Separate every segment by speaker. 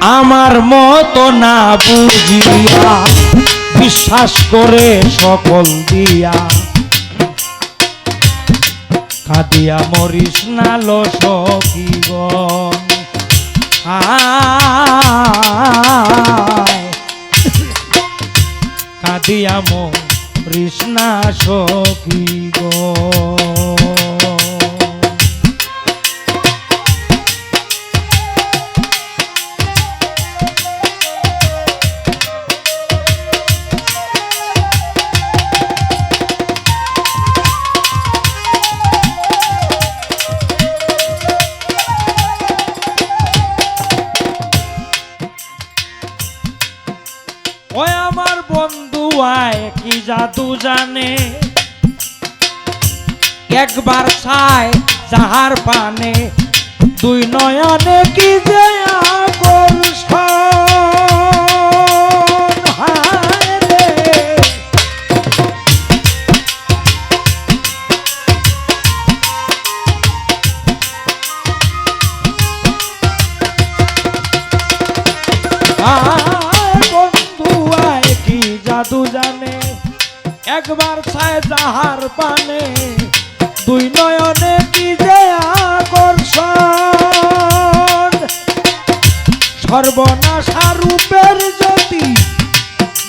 Speaker 1: আমার মতো না বুঝিয়া, বিশ্বাস করে সকল দিয়া। কাদিয়া মরিস না লো সখীগণ আয়। মরিস না সখীগণ ওই আমার বন্ধু, আয় কি জাদু জানে? একবার ছায় যাহার পানে দুই নয়নে কি যে জাদু জানে একবার ছায় যাহার পানে, দুই নয়নে কি যে আকর্ষণ? সর্বনাশা রূপের জ্যোতি,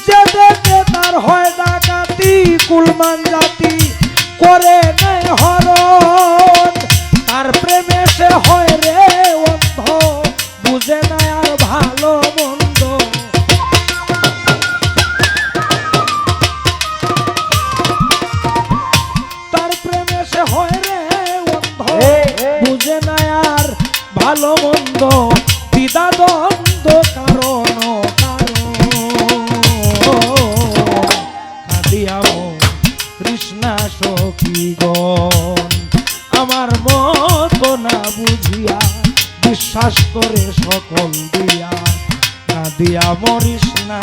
Speaker 1: যে দেখে তার হয় ডাকাতি, কুলমান জাতি করে নেই হরণ। তার প্রেমে সে হয় ভালো মন্দ দিদা দ্বন্দ্ব কারণ কারণ। কৃষ্ণা সখীগণ আমার মতো না বুঝিয়া, বিশ্বাস করে সকল দিয়া। কাঁদিয়া মরিস না।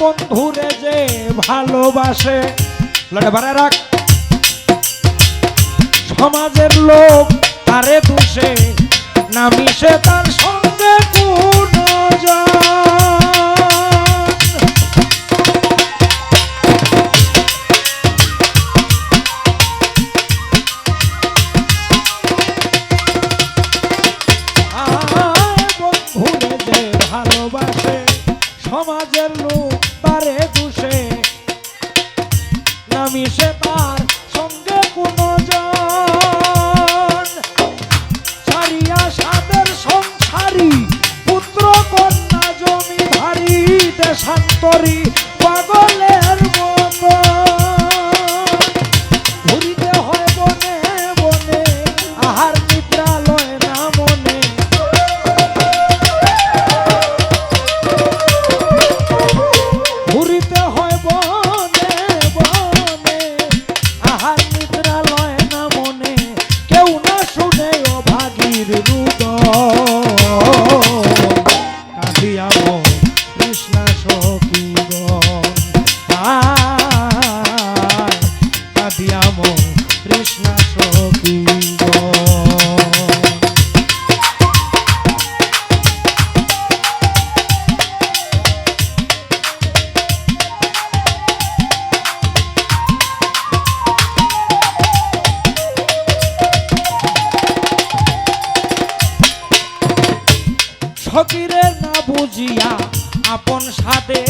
Speaker 1: বন্ধুরে যে ভালোবাসে। লড়ে বারে রাখ। সমাজের লোক তারে দোষে না মিশে তার সঙ্গে ভালোবাসে সমাজের লোক সে তার সঙ্গে কোনো জন সাদের সংসারী পুত্র কন্যা জমিধারী দেশান্তরী। কাঁদিয়াম কৃষ্ণা আয় কাঁদিয়াম কৃষ্ণা সখীগণ ফকিরে না বুঝিয়া আপন সাথে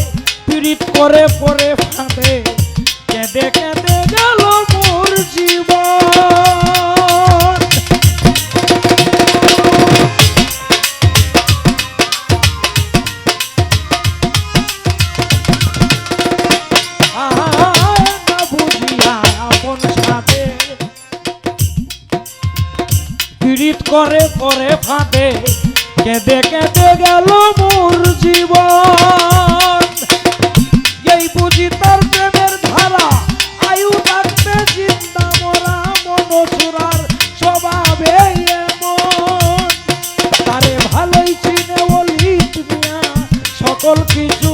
Speaker 1: পীড়িত করে পরে ফাঁদে। কেঁদে কেঁদে গেল মোর জীবন। করে পরে ফাঁদে। কেঁদে সকল কিছু